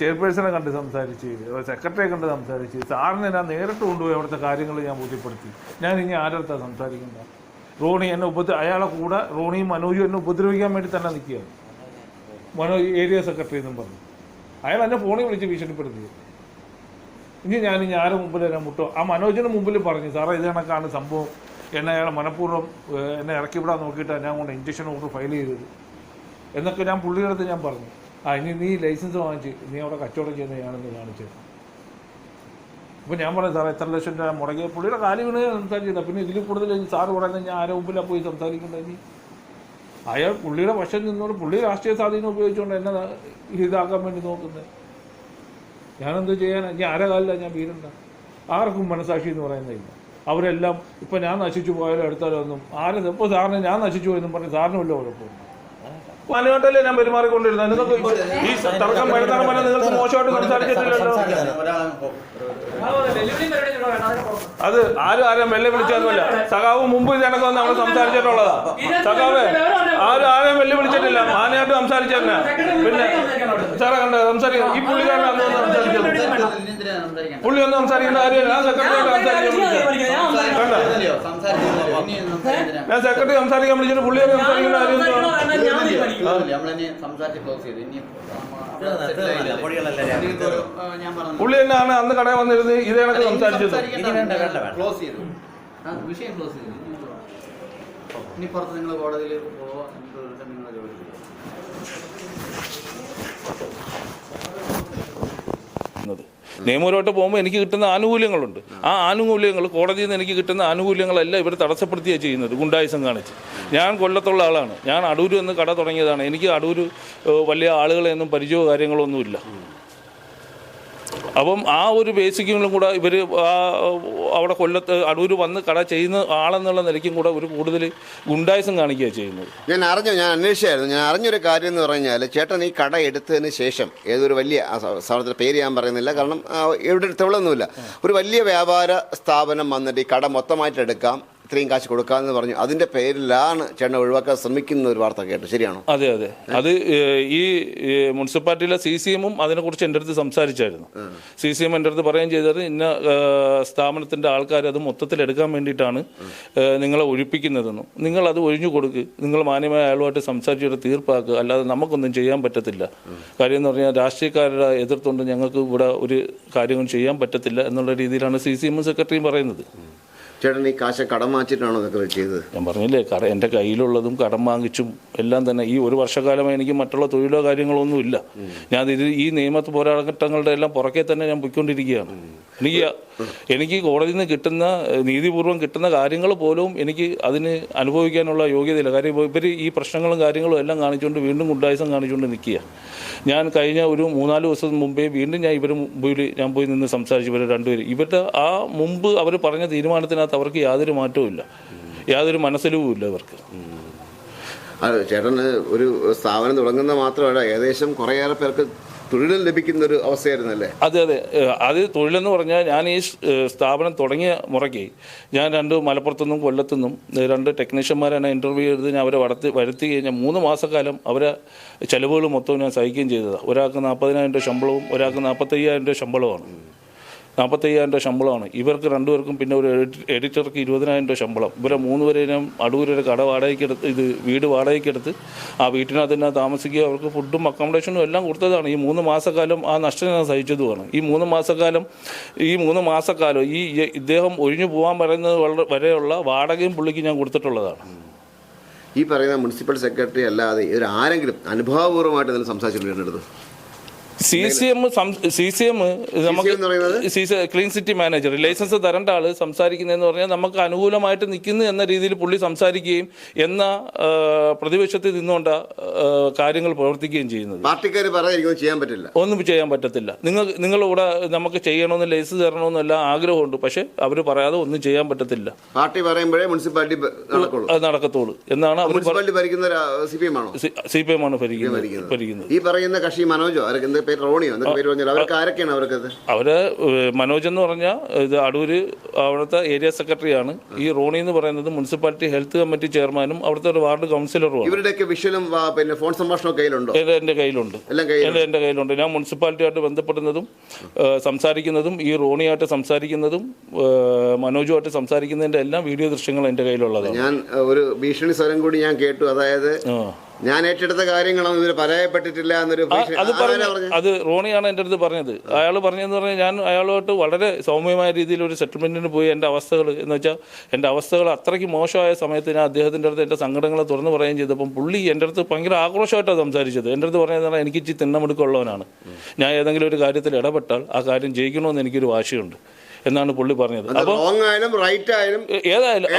Speaker 1: ചെയർപേഴ്സണെ കണ്ട് സംസാരിച്ച് സെക്രട്ടറിയെ കണ്ട് സംസാരിച്ച് സാറിനെ ഞാൻ നേരിട്ട് കൊണ്ടുപോയി അവിടുത്തെ കാര്യങ്ങൾ ഞാൻ ബോധ്യപ്പെടുത്തി. ഞാൻ ഇനി ആരടുത്താ സംസാരിക്കുന്നത്? റോണി എന്നെ ഉപദ്ര അയാളെ കൂടെ റോണിയും മനോജും എന്നെ ഉപദ്രവിക്കാൻ വേണ്ടി തന്നെ നിൽക്കുകയാണ്. മനോജ് ഏരിയ സെക്രട്ടറി എന്നും പറഞ്ഞു. അയാൾ എന്നെ ഫോണിൽ വിളിച്ച് ഭീഷണിപ്പെടുത്തി. ഇനി ഞാൻ ഇനി ആരുടെ മുമ്പിൽ എന്നെ മുട്ടോ? ആ മനോജിന് മുമ്പിൽ പറഞ്ഞു സാറേ ഇത് കണക്കാണ് സംഭവം. എന്നെ അയാൾ മനഃപൂർവം എന്നെ ഇറക്കി വിടാൻ നോക്കിയിട്ടാണ് ഞാൻ കൊണ്ട് ഇഞ്ചക്ഷൻ ഓർഡർ ഫയൽ ചെയ്തത്. എന്നൊക്കെ ഞാൻ പുള്ളിയുടെ അടുത്ത് ഞാൻ പറഞ്ഞു. ആ ഇനി നീ ലൈസൻസ് വാങ്ങിച്ച് നീ അവിടെ കച്ചവടം ചെയ്യുന്ന കാണിച്ചു. അപ്പോൾ ഞാൻ പറഞ്ഞു സാറേ എത്ര ലക്ഷം രൂപ മുടങ്ങിയ പുള്ളിയുടെ കാര്യം വീണ് സംസാരിച്ചില്ല. പിന്നെ ഇതിൽ കൂടുതൽ സാറ് പറയുന്നത് ഞാൻ ആരെ മുമ്പിലാണ് പോയി സംസാരിക്കേണ്ടത് അയാൾ പുള്ളിയുടെ വശം നിന്നോട് പുള്ളി രാഷ്ട്രീയ സ്വാധീനം ഉപയോഗിച്ചുകൊണ്ട് എന്നെ ഇതാക്കാൻ വേണ്ടി നോക്കുന്നത് ഞാനെന്ത് ചെയ്യാൻ ഞാൻ ആരെ കാലില്ല ഞാൻ വീരണ്ട ആർക്കും മനസാക്ഷി എന്ന് പറയുന്നില്ല അവരെല്ലാം ഇപ്പം ഞാൻ നശിച്ചു പോയാലും എടുത്താലോ ഒന്നും ആരും ഇപ്പോൾ സാറിന് ഞാൻ നശിച്ചു പോയെന്നും പറഞ്ഞ് സാറിന് വല്ല കുഴപ്പമില്ല മാനുവായിട്ടല്ലേ ഞാൻ പെരുമാറിക്കൊണ്ടിരുന്നത് നിങ്ങൾക്ക് ഈ തർക്കം വരുന്നതാണ് പറഞ്ഞാൽ നിങ്ങൾക്ക് മോശമായിട്ട് സംസാരിച്ചിട്ടില്ലല്ലോ അത് ആരും ആരും വെല്ലെ വിളിച്ചൊന്നുമില്ല സഖാവ് മുമ്പ് ഇതിനൊക്കെ വന്ന് നമ്മൾ സംസാരിച്ചിട്ടുള്ളതാ സഖാവ് ആരും ആരെയും വെല്ലെ വിളിച്ചിട്ടില്ല മാനയായിട്ട് സംസാരിച്ചെന്നാ പിന്നെ സാറേ കണ്ട സംസാരിക്കാം ഈ പുള്ളിക്കാരൻ അന്ന് വന്ന് സംസാരിച്ചത് പുള്ളി ഒന്ന് സംസാരിക്കേണ്ട കാര്യമില്ല ഞാൻ കണ്ട ഞാൻ സെക്രട്ടറി സംസാരിക്കാൻ വിളിച്ചിട്ട് പുള്ളിയൊക്കെ സംസാരിക്കേണ്ട കാര്യം
Speaker 6: ഞാൻ പറഞ്ഞു
Speaker 1: പുള്ളി തന്നെയാണ് അന്ന് കടയിൽ വന്നിരുന്നത് ഇതേ കണക്ക് സംസാരിച്ചത്
Speaker 6: ക്ലോസ് ചെയ്തു വിഷയം ക്ലോസ് ചെയ്തു ഇനി പുറത്ത് നിങ്ങൾ കോടതിയിൽ പോവാ വെച്ചാൽ നിങ്ങളുടെ ജോലി ചെയ്യും.
Speaker 1: ചെയ്യുന്നത് നിയമപരമായിട്ട് പോകുമ്പോൾ എനിക്ക് കിട്ടുന്ന ആനുകൂല്യങ്ങളുണ്ട്. ആ ആനുകൂല്യങ്ങൾ കോടതിയിൽ നിന്ന് എനിക്ക് കിട്ടുന്ന ആനുകൂല്യങ്ങളല്ല ഇവർ തടസ്സപ്പെടുത്തുകയാണ് ചെയ്യുന്നത് ഗുണ്ടായുസം കാണിച്ച്. ഞാൻ കൊല്ലത്തുള്ള ആളാണ്. ഞാൻ അടൂര് എന്ന് കട തുടങ്ങിയതാണ്. എനിക്ക് അടൂർ വലിയ ആളുകളെയൊന്നും പരിചയമോ കാര്യങ്ങളോ ഒന്നുമില്ല അപ്പം ആ ഒരു ബേസിക്കും കൂടെ ഇവർ അവിടെ കൊല്ലത്ത് അടൂർ വന്ന് കട ചെയ്യുന്ന ആളെന്നുള്ള നിലയ്ക്കും കൂടെ ഒരു കൂടുതൽ ഗുണ്ടായുസം കാണിക്കുകയാണ് ചെയ്യുന്നത്.
Speaker 5: ഞാൻ അറിഞ്ഞു ഞാൻ അന്വേഷിച്ചായിരുന്നു. ഞാൻ അറിഞ്ഞൊരു കാര്യം എന്ന് പറഞ്ഞാൽ ചേട്ടൻ ഈ കട എടുത്തതിന് ശേഷം ഏതൊരു വലിയ ആ പേര് ഞാൻ പറയുന്നില്ല. കാരണം എവിടെ ഇവിടെ തെളിവൊന്നുമില്ല. ഒരു വലിയ വ്യാപാര സ്ഥാപനം വന്നിട്ട് ഈ കട മൊത്തമായിട്ട് എടുക്കാം. ഇത്രയും കാശ് കൊടുക്കാമെന്ന് പറഞ്ഞു അതിന്റെ പേരിലാണ് ചേട്ടൻ ഒഴിവാക്കാൻ ശ്രമിക്കുന്ന ഒരു വാർത്ത കേട്ടു ശരിയാണോ?
Speaker 1: അതെ അതെ. അത് ഈ മുനിസിപ്പാലിറ്റിയിലെ സി സി എമ്മും അതിനെക്കുറിച്ച് എന്റെ അടുത്ത് സംസാരിച്ചായിരുന്നു. സി സി എം എന്റെ അടുത്ത് പറയുകയും ചെയ്തത് ഇന്ന സ്ഥാപനത്തിന്റെ സ്ഥാപനത്തിന്റെ ആൾക്കാർ അത് മൊത്തത്തിൽ എടുക്കാൻ വേണ്ടിയിട്ടാണ് നിങ്ങളെ ഒഴിപ്പിക്കുന്നതെന്നും. നിങ്ങൾ അത് ഒഴിഞ്ഞു കൊടുക്ക്. നിങ്ങൾ മാന്യമായ അയാളുമായിട്ട് സംസാരിച്ചിട്ട് തീർപ്പാക്കുക അല്ലാതെ നമുക്കൊന്നും ചെയ്യാൻ പറ്റത്തില്ല. കാര്യം എന്ന് പറഞ്ഞാൽ രാഷ്ട്രീയക്കാരുടെ എതിർത്തുകൊണ്ട് ഞങ്ങൾക്ക് ഇവിടെ ഒരു കാര്യവും ചെയ്യാൻ പറ്റത്തില്ല എന്നുള്ള രീതിയിലാണ് സി സി എമ്മും സെക്രട്ടറിയും പറയുന്നത്.
Speaker 5: ചേട്ടൻ ഈ കാശ കടം വാങ്ങിച്ചിട്ടാണോ ഇതൊക്കെ ചെയ്തത്?
Speaker 1: ഞാൻ പറഞ്ഞില്ലേ കട എന്റെ കയ്യിലുള്ളതും കടം വാങ്ങിച്ചും എല്ലാം തന്നെ. ഈ ഒരു വർഷക്കാലമായി എനിക്ക് മറ്റുള്ള തൊഴിലോ കാര്യങ്ങളോ ഒന്നും ഇല്ല. ഞാൻ ഇത് ഈ നിയമ പോരാട്ടങ്ങളുടെ എല്ലാം പുറകെ തന്നെ ഞാൻ പോയിക്കൊണ്ടിരിക്കുകയാണ്. എനിക്ക് എനിക്ക് കോടതിയിൽ നിന്ന് കിട്ടുന്ന നീതിപൂർവം കിട്ടുന്ന കാര്യങ്ങൾ പോലും എനിക്ക് അതിന് അനുഭവിക്കാനുള്ള യോഗ്യതയില്ല. കാര്യം ഇവർ ഈ പ്രശ്നങ്ങളും കാര്യങ്ങളും എല്ലാം കാണിച്ചുകൊണ്ട് വീണ്ടും ഗുണ്ടായുസം കാണിച്ചുകൊണ്ട് നിൽക്കുക ഞാൻ കഴിഞ്ഞ ഒരു മൂന്നാൽ ദിവസം മുമ്പേ വീണ്ടും ഞാൻ ഇവർ മുമ്പിൽ ഞാൻ പോയി നിന്ന് സംസാരിച്ചു ഇവർ രണ്ടുപേരും. ഇവരുടെ ആ മുമ്പ് അവർ പറഞ്ഞ തീരുമാനത്തിനകത്ത് അവർക്ക് യാതൊരു മാറ്റവും ഇല്ല. യാതൊരു മനസ്സിലും ഇല്ല അവർക്ക്
Speaker 5: അത് ചേട്ടന് ഒരു സ്ഥാപനം തുടങ്ങുന്ന മാത്രമല്ല ഏകദേശം കുറേയേറെ പേർക്ക് തൊഴിലും ലഭിക്കുന്ന ഒരു അവസ്ഥയായിരുന്നല്ലേ?
Speaker 1: അതെ അതെ. അത് തൊഴിലെന്ന് പറഞ്ഞാൽ ഞാൻ ഈ സ്ഥാപനം തുടങ്ങിയ മുറയ്ക്ക് ഞാൻ രണ്ട് മലപ്പുറത്തുനിന്നും കൊല്ലത്തുനിന്നും രണ്ട് ടെക്നീഷ്യന്മാരെ എന്നെ ഇന്റർവ്യൂ ചെയ്ത് ഞാൻ അവരെ വളർത്തി വരുത്തി കഴിഞ്ഞാൽ മൂന്ന് മാസക്കാലം അവരെ ചിലവുകൾ മൊത്തം ഞാൻ സഹിക്കുകയും ചെയ്തതാണ് ഒരാൾക്ക് നാൽപ്പതിനായിരം രൂപ ശമ്പളവും ഒരാൾക്ക് നാൽപ്പത്തയ്യായിരം രൂപ ശമ്പളമാണ് നാൽപ്പത്തയ്യായിരം രൂപ ശമ്പളമാണ്. ഇവർക്ക് രണ്ടുപേർക്കും പിന്നെ ഒരു എഡിറ്റ് എഡിറ്റർക്ക് ഇരുപതിനായിരം രൂപ ശമ്പളം. ഇവരെ മൂന്ന് പേരേനും അടൂരൊരു കട വാടകയ്ക്കെടുത്ത് ഇത് വീട് വാടകയ്ക്കെടുത്ത് ആ വീട്ടിനകത്ത് തന്നെ താമസിക്കുക അവർക്ക് ഫുഡും അക്കോമഡേഷനും എല്ലാം കൊടുത്തതാണ്. ഈ മൂന്ന് മാസക്കാലം ആ നഷ്ടം ഞാൻ സഹിച്ചതുമാണ്. ഈ മൂന്ന് മാസക്കാലം ഈ മൂന്ന് മാസക്കാലം ഈ ഇദ്ദേഹം ഒഴിഞ്ഞു പോകാൻ പറയുന്നത് വരെയുള്ള വാടകയും പുള്ളിക്ക് ഞാൻ കൊടുത്തിട്ടുള്ളതാണ്.
Speaker 5: ഈ പറയുന്ന മുനിസിപ്പൽ സെക്രട്ടറി അല്ലാതെ ഇവർ ആരെങ്കിലും അനുഭവപൂർവമായിട്ട് ഇതിൽ സംസാരിച്ചിട്ടുണ്ട്
Speaker 1: C C M C C M നമുക്ക്? C C clean city manager license തരേണ്ട ആൾ സംസാരിക്കുന്നതെന്ന് പറഞ്ഞാൽ നമുക്ക് അനുകൂലമായിട്ട് നിൽക്കുന്നു എന്ന രീതിയിൽ പുള്ളി സംസാരിക്കുകയും എന്ന പ്രതിപക്ഷത്തിൽ നിന്നുകൊണ്ട് കാര്യങ്ങൾ പ്രവർത്തിക്കുകയും ചെയ്യുന്നത്.
Speaker 5: പാർട്ടിക്കാർ പറയാതിരിക്കും ചെയ്യാൻ പറ്റില്ല.
Speaker 1: ഒന്നും ചെയ്യാൻ പറ്റത്തില്ല. നിങ്ങൾ നിങ്ങളിവിടെ നമുക്ക് ചെയ്യണമെന്ന് ലൈസൻസ് തരണമെന്നെല്ലാം ആഗ്രഹമുണ്ട്. പക്ഷെ അവർ പറയാതെ ഒന്നും ചെയ്യാൻ പറ്റത്തില്ല.
Speaker 5: പാർട്ടി പറയുമ്പോഴേ മുനിസിപ്പാലിറ്റി
Speaker 1: അത് നടക്കത്തുള്ളൂ. എന്നാണ് അവർ
Speaker 5: മുനിസിപ്പാലിറ്റി ഭരിക്കുന്ന സി പി എം ആണോ?
Speaker 1: സി പി എം ആണ് ഭരിക്കുന്നത്.
Speaker 5: ഈ പറയുന്ന കക്ഷി മനോജോ അവർക്ക് പേര് റോണിയോ എന്നൊക്കെ പേര് പറഞ്ഞാൽ അവർക്ക് ആരൊക്കെയാണ് അവർക്കത്?
Speaker 1: അവർ മനോജ് എന്ന് പറഞ്ഞ ഇത് അടൂര് അവിടുത്തെ ഏരിയ സെക്രട്ടറിയാണ്. ഈ റോണി എന്ന് പറയുന്നത് മുനിസിപ്പാലിറ്റി ഹെൽത്ത് കമ്മിറ്റി ചെയർമാനും അവിടുത്തെ ഒരു വാർഡ് കൗൺസിലറുമാണ്.
Speaker 5: ഇവരുടെയൊക്കെ വിഷയം പിന്നെ ഫോൺ സംഭാഷണവും കയ്യിലുണ്ടോ?
Speaker 1: എന്റെ കയ്യിലുണ്ട്. എന്റെ കയ്യിലുണ്ട്. ഞാൻ മുനിസിപ്പാലിറ്റിയായിട്ട് ബന്ധപ്പെടുന്നതും സംസാരിക്കുന്നതും ഈ റോണിയായിട്ട് സംസാരിക്കുന്നതും മനോജുമായിട്ട് സംസാരിക്കുന്നതിന്റെ എല്ലാം വീഡിയോ ദൃശ്യങ്ങൾ എന്റെ കയ്യിലുള്ളതാണ്.
Speaker 5: ഞാൻ ഒരു ഭീഷണി സ്വരം കൂടി ഞാൻ കേട്ടു. അതായത്. ഞാൻ ഏറ്റെടുത്ത കാര്യങ്ങളൊന്നും ഇതിൽ പരാജയപ്പെട്ടിട്ടില്ല എന്നൊരു
Speaker 1: അത് പറഞ്ഞു അത് റോണിയാണ് എന്റെ അടുത്ത് പറഞ്ഞത്. അയാൾ പറഞ്ഞതെന്ന് പറഞ്ഞാൽ ഞാൻ അയാളുമായിട്ട് വളരെ സൗമ്യമായ രീതിയിൽ ഒരു സെറ്റിൽമെന്റിന് പോയി എന്റെ അവസ്ഥകൾ എന്ന് വെച്ചാൽ എന്റെ അവസ്ഥകൾ അത്രയ്ക്ക് മോശമായ സമയത്ത് ഞാൻ അദ്ദേഹത്തിന്റെ അടുത്ത് എന്റെ സങ്കടങ്ങളെ തുറന്നു പറയുകയും ചെയ്തപ്പം പുള്ളി എന്റെ അടുത്ത് ഭയങ്കര ആക്രോശമായിട്ടാണ് സംസാരിച്ചത്. എന്റെ അടുത്ത് പറഞ്ഞതെന്ന് പറഞ്ഞാൽ എനിക്ക് ഇച്ചിരി തിണ്ണമെടുക്കുള്ളവനാണ്. ഞാൻ ഏതെങ്കിലും ഒരു കാര്യത്തിൽ ഇടപെട്ടാൽ ആ കാര്യം ജയിക്കണമെന്ന് എനിക്കൊരു വാശിയുണ്ട്. എന്നാണ് പുള്ളി പറഞ്ഞത്. അപ്പോൾ ഏതായാലും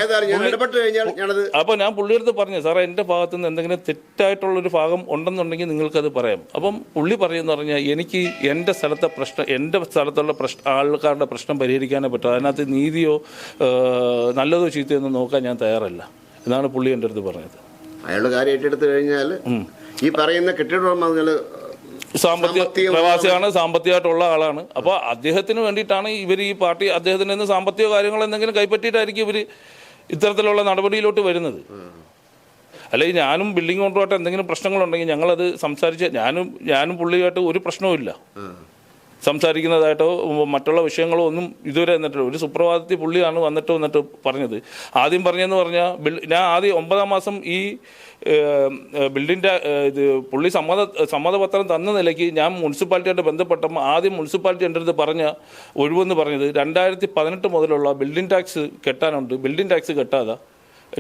Speaker 1: അപ്പോൾ ഞാൻ പുള്ളിയെടുത്ത് പറഞ്ഞു സാറേ എന്റെ ഭാഗത്തു നിന്ന് എന്തെങ്കിലും തെറ്റായിട്ടുള്ളൊരു ഭാഗം ഉണ്ടെന്നുണ്ടെങ്കിൽ നിങ്ങൾക്കത് പറയാം. അപ്പം പുള്ളി പറയുമെന്ന് പറഞ്ഞാൽ എനിക്ക് എന്റെ സ്ഥലത്തെ പ്രശ്നം എന്റെ സ്ഥലത്തുള്ള പ്രശ്ന ആൾക്കാരുടെ പ്രശ്നം പരിഹരിക്കാനേ പറ്റും. അതിനകത്ത് നീതിയോ നല്ലതോ ചീത്തയോ ഒന്നും നോക്കാൻ ഞാൻ തയ്യാറല്ല. എന്നാണ് പുള്ളി എന്റെ അടുത്ത് പറഞ്ഞത്.
Speaker 5: അയാളുടെ കാര്യം ഏറ്റെടുത്ത് കഴിഞ്ഞാൽ ഈ പറയുന്ന കെട്ടിട
Speaker 1: സാമ്പത്തിക പ്രവാസിയാണ് സാമ്പത്തികമായിട്ടുള്ള ആളാണ്. അപ്പോൾ അദ്ദേഹത്തിന് വേണ്ടിയിട്ടാണ് ഇവർ ഈ പാർട്ടി അദ്ദേഹത്തിന് നിന്ന് സാമ്പത്തിക കാര്യങ്ങൾ എന്തെങ്കിലും കൈപ്പറ്റിയിട്ടായിരിക്കും ഇവർ ഇത്തരത്തിലുള്ള നടപടിയിലോട്ട് വരുന്നത്. അല്ലെങ്കിൽ ഞാനും ബിൽഡിംഗ് കോൺട്രാക്ട് എന്തെങ്കിലും പ്രശ്നങ്ങളുണ്ടെങ്കിൽ ഞങ്ങളത് സംസാരിച്ച് ഞാനും ഞാനും പുള്ളിയായിട്ട് ഒരു പ്രശ്നവുമില്ല. സംസാരിക്കുന്നതായിട്ടോ മറ്റുള്ള വിഷയങ്ങളോ ഒന്നും ഇതുവരെ എന്നിട്ടോ ഒരു സുപ്രഭാതത്തിൽ പുള്ളിയാണ് വന്നിട്ട് വന്നിട്ട് പറഞ്ഞത്. ആദ്യം പറഞ്ഞതെന്ന് പറഞ്ഞാൽ ഞാൻ ആദ്യം ഒമ്പതാം മാസം ഈ ബിൽഡിന്റെ ഇത് പുള്ളി സമ്മത സമ്മതപത്രം തന്ന നിലയ്ക്ക് ഞാൻ മുനിസിപ്പാലിറ്റിയായിട്ട് ബന്ധപ്പെട്ടപ്പോൾ ആദ്യം മുനിസിപ്പാലിറ്റി എന്റെ അടുത്ത് പറഞ്ഞ ഒഴിവെന്ന് പറഞ്ഞത് രണ്ടായിരത്തി പതിനെട്ട് മുതലുള്ള ബിൽഡിംഗ് ടാക്സ് കെട്ടാനുണ്ട്. ബിൽഡിംഗ് ടാക്സ് കെട്ടാതെ.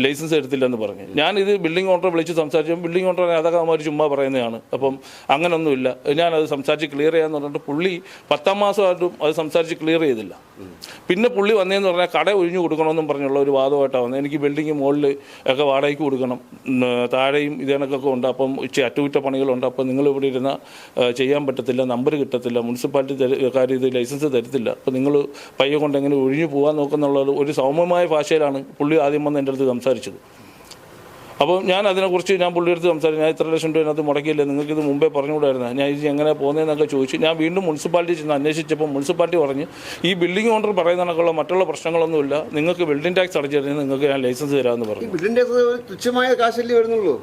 Speaker 1: ലൈസൻസ് എടുത്തില്ലെന്ന് പറഞ്ഞു. ഞാൻ ഇത് ബിൽഡിംഗ് ഓണറെ വിളിച്ച് സംസാരിച്ചു ബിൽഡിംഗ് ഓണർ അതൊക്കെ അവന്മാർ ചുമ്മാ പറയുന്നതാണ്. അപ്പം അങ്ങനൊന്നുമില്ല. ഞാനത് സംസാരിച്ച് ക്ലിയർ ചെയ്യാന്ന് പറഞ്ഞിട്ട് പുള്ളി പത്താം മാസമായിട്ടും അത് സംസാരിച്ച് ക്ലിയർ ചെയ്തില്ല. പിന്നെ പുള്ളി വന്നതെന്ന് പറഞ്ഞാൽ കട ഒഴിഞ്ഞു കൊടുക്കണമെന്നും പറഞ്ഞുള്ള ഒരു വാദമായിട്ടാണ് വന്നത്. എനിക്ക് ബിൽഡിംഗ് മുകളിൽ ഒക്കെ വാടകയ്ക്ക് കൊടുക്കണം. താഴെയും ഇതേണക്കൊക്കെ ഉണ്ട്. അപ്പം അറ്റകുറ്റപ്പണികളുണ്ട്. അപ്പം നിങ്ങൾ ഇവിടെ ഇരുന്ന ചെയ്യാൻ പറ്റത്തില്ല. നമ്പർ കിട്ടത്തില്ല. മുനിസിപ്പാലിറ്റി കാര്യം ഇത് ലൈസൻസ് തരത്തില്ല. അപ്പം നിങ്ങൾ പയ്യെ കൊണ്ട് എങ്ങനെ ഒഴിഞ്ഞു പോകാൻ നോക്കുന്നുള്ള ഒരു സൗമ്യമായ ഭാഷയിലാണ് പുള്ളി ആദ്യം വന്ന് എന്റെ അടുത്ത് സംസാരിച്ചത് അപ്പോൾ ഞാൻ അതിനെക്കുറിച്ച് ഞാൻ പുള്ളിയെടുത്ത് സംസാരിച്ചു. ഞാൻ ഇത്ര ലക്ഷം രൂപ അതിനകത്ത് മുടക്കിയില്ല? നിങ്ങൾക്ക് ഇത് മുമ്പേ പറഞ്ഞുകൂടായിരുന്നു? ഞാൻ ഇത് എങ്ങനെ പോകുന്നതെന്നൊക്കെ ചോദിച്ചു. ഞാൻ വീണ്ടും മുനിസിപ്പാലിറ്റി ചെന്ന് അന്വേഷിച്ചപ്പോൾ മുനിസിപ്പാലിറ്റി പറഞ്ഞ് ഈ ബിൽഡിംഗ് ഓണർ പറയുന്നതിനൊക്കെയുള്ള മറ്റുള്ള പ്രശ്നങ്ങളൊന്നുമില്ല. നിങ്ങൾക്ക് ബിൽഡിംഗ് ടാക്സ് അടച്ചു കഴിഞ്ഞാൽ നിങ്ങൾക്ക് ഞാൻ ലൈസൻസ് തരാമെന്ന് പറഞ്ഞു.
Speaker 5: ഇതിന്റെ തുച്ഛമായ കാശല്ലേ വരുന്നുള്ളൂ.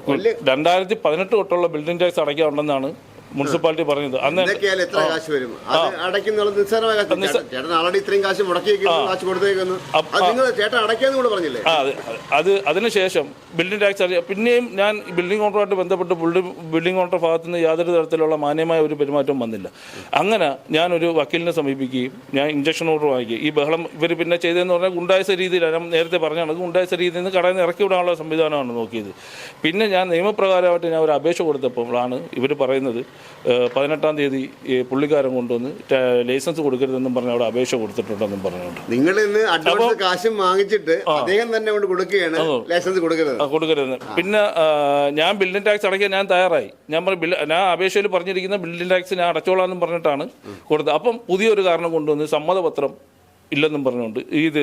Speaker 1: രണ്ടായിരത്തി പതിനെട്ട് തൊട്ടുള്ള ബിൽഡിംഗ് ടാക്സ് അടയ്ക്കാനുണ്ടെന്നാണ് മുനിസിപ്പാലിറ്റി പറഞ്ഞത് അന്ന്
Speaker 5: എത്ര കാശ് വരും? നിസ്സാരമായ ചേട്ടൻ- ആൾറെഡി ഇത്രയും കാശ് മുടക്കിയേക്കുന്നു കാശ് കൊടുത്തേക്കുന്നു.
Speaker 1: അപ്പ-
Speaker 5: അത് നിങ്ങൾ ചേട്ടൻ അടയ്ക്കാന്ന് കൂടെ പറഞ്ഞില്ലേ?
Speaker 1: ആ അതെ അത്. അതിനുശേഷം ബിൽഡിംഗ് ടാക്സ് അറിയാം പിന്നെയും ഞാൻ ബിൽഡിംഗ് ഓണറുമായിട്ട് ബന്ധപ്പെട്ട് ബിൽഡിംഗ് ബിൽഡിംഗ് ഓണറുടെ ഭാഗത്തു നിന്ന് യാതൊരു തരത്തിലുള്ള മാന്യമായ ഒരു പെരുമാറ്റവും വന്നില്ല. അങ്ങനെ ഞാൻ ഒരു വക്കീലിനെ സമീപിക്കുകയും ഞാൻ ഇഞ്ചക്ഷൻ ഓർഡർ വാങ്ങിക്കുകയും. ഈ ബഹളം ഇവർ പിന്നെ ചെയ്തതെന്ന് പറഞ്ഞാൽ ഗുണ്ടായസ രീതിയിലാണ് ഞാൻ നേരത്തെ പറഞ്ഞാണ് ഗുണ്ടായസ രീതിയിൽ നിന്ന് കടയിൽ നിന്ന് ഇറക്കി വിടാനുള്ള സംവിധാനമാണ് നോക്കിയത്. പിന്നെ ഞാൻ നിയമപ്രകാരമായിട്ട് ഞാൻ ഒരു അപേക്ഷ കൊടുത്തപ്പോഴാണ് ഇവർ പറയുന്നത് പതിനെട്ടാം തീയതി ഈ പുള്ളിക്കാരൻ കൊണ്ടുവന്ന് ലൈസൻസ് കൊടുക്കരുതെന്നും പറഞ്ഞ് അവിടെ അപേക്ഷ കൊടുത്തിട്ടുണ്ടെന്നും പറഞ്ഞുകൊണ്ട്.
Speaker 5: നിങ്ങൾ ഇന്ന് അഡ്വാൻസ് കാശും വാങ്ങിച്ചിട്ട് അദ്ദേഹം തന്നെ കൊണ്ട് കൊടുക്കുകയാണ് ലൈസൻസ് കൊടുക്കരുത്
Speaker 1: പിന്നെ ഞാൻ ബിൽഡിംഗ് ടാക്സ് അടയ്ക്കാൻ ഞാൻ തയ്യാറായി. ഞാൻ പറഞ്ഞു ബില്ല് ഞാൻ അപേക്ഷയിൽ പറഞ്ഞിരിക്കുന്ന ബിൽഡിംഗ് ടാക്സ് ഞാൻ അടച്ചോളാം എന്നും പറഞ്ഞിട്ടാണ് കൊടുത്തത്. അപ്പം പുതിയൊരു കാരണം കൊണ്ടുവന്ന് സമ്മതപത്രം ഇല്ലെന്നും പറഞ്ഞുകൊണ്ട് ഇത്